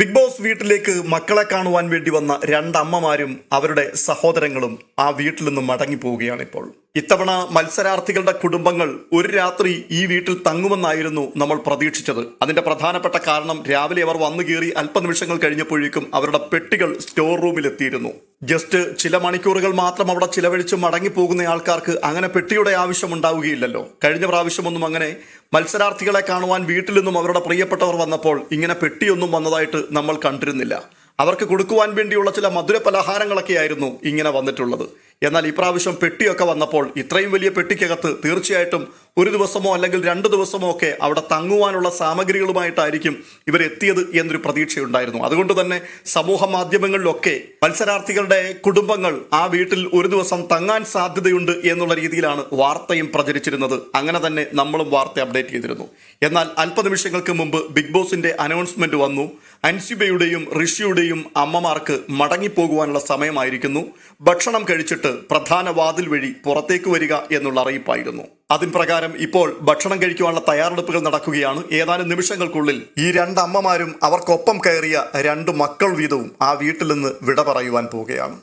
Big boss വീട്ടിലേക്ക് മക്കളെ കാണുവാൻ വേണ്ടി വന്ന രണ്ടമ്മമാരും അവരുടെ സഹോദരങ്ങളും ആ വീട്ടിൽ നിന്നും മടങ്ങി പോവുകയാണ് ഇപ്പോൾ. ഇത്തവണ മത്സരാർത്ഥികളുടെ കുടുംബങ്ങൾ ഒരു രാത്രി ഈ വീട്ടിൽ തങ്ങുമെന്നായിരുന്നു നമ്മൾ പ്രതീക്ഷിച്ചത്. അതിന്റെ പ്രധാനപ്പെട്ട കാരണം രാവിലെ അവർ വന്നു കയറി അല്പനിമിഷങ്ങൾ കഴിഞ്ഞപ്പോഴേക്കും അവരുടെ പെട്ടികൾ സ്റ്റോർ റൂമിൽ എത്തിയിരുന്നു ജസ്റ്റ് ചില മണിക്കൂറുകൾ മാത്രം അവിടെ ചിലവഴിച്ച് മടങ്ങി പോകുന്ന ആൾക്കാർക്ക് അങ്ങനെ പെട്ടിയുടെ ആവശ്യം ഉണ്ടാവുകയില്ലല്ലോ. കഴിഞ്ഞ പ്രാവശ്യമൊന്നും അങ്ങനെ മത്സരാർത്ഥികളെ കാണുവാൻ വീട്ടിൽ നിന്നും അവരുടെ പ്രിയപ്പെട്ടവർ വന്നപ്പോൾ ഇങ്ങനെ പെട്ടിയൊന്നും വന്നതായിട്ട് നമ്മൾ കണ്ടിരുന്നില്ല. അവർക്ക് കൊടുക്കുവാൻ വേണ്ടിയുള്ള ചില മധുര പലഹാരങ്ങളൊക്കെ ആയിരുന്നു ഇങ്ങനെ വന്നിട്ടുള്ളത്. എന്നാൽ ഇപ്രാവശ്യം പെട്ടിയൊക്കെ വന്നപ്പോൾ ഇത്രയും വലിയ പെട്ടിക്കകത്ത് തീർച്ചയായിട്ടും ഒരു ദിവസമോ അല്ലെങ്കിൽ രണ്ട് ദിവസമോ ഒക്കെ അവിടെ തങ്ങുവാനുള്ള സാമഗ്രികളുമായിട്ടായിരിക്കും ഇവരെത്തിയത് എന്നൊരു പ്രതീക്ഷയുണ്ടായിരുന്നു. അതുകൊണ്ട് തന്നെ സമൂഹ മാധ്യമങ്ങളിലൊക്കെ മത്സരാർത്ഥികളുടെ കുടുംബങ്ങൾ ആ വീട്ടിൽ ഒരു ദിവസം തങ്ങാൻ സാധ്യതയുണ്ട് എന്നുള്ള രീതിയിലാണ് വാർത്തയും പ്രചരിച്ചിരുന്നത്. അങ്ങനെ തന്നെ നമ്മളും വാർത്ത അപ്ഡേറ്റ് ചെയ്തിരുന്നു. എന്നാൽ അല്പനിമിഷങ്ങൾക്ക് മുമ്പ് ബിഗ് ബോസിന്റെ അനൗൺസ്മെന്റ് വന്നു. അൻസിബയുടെയും ഋഷിയുടെയും അമ്മമാർക്ക് മടങ്ങിപ്പോകുവാനുള്ള സമയമായിരിക്കുന്നു. ഭക്ഷണം കഴിച്ചിട്ട് പ്രധാന വാതിൽ വഴി പുറത്തേക്ക് വരിക എന്നുള്ള അറിയിപ്പായിരുന്നു. അതിൻ പ്രകാരം ഇപ്പോൾ ഭക്ഷണം കഴിക്കുവാനുള്ള തയ്യാറെടുപ്പുകൾ നടക്കുകയാണ്. ഏതാനും നിമിഷങ്ങൾക്കുള്ളിൽ ഈ രണ്ട് അമ്മമാരും അവർക്കൊപ്പം കയറിയ രണ്ട് മക്കൾ വീതവും ആ വീട്ടിൽ നിന്ന് വിട പറയുവാൻ പോവുകയാണ്.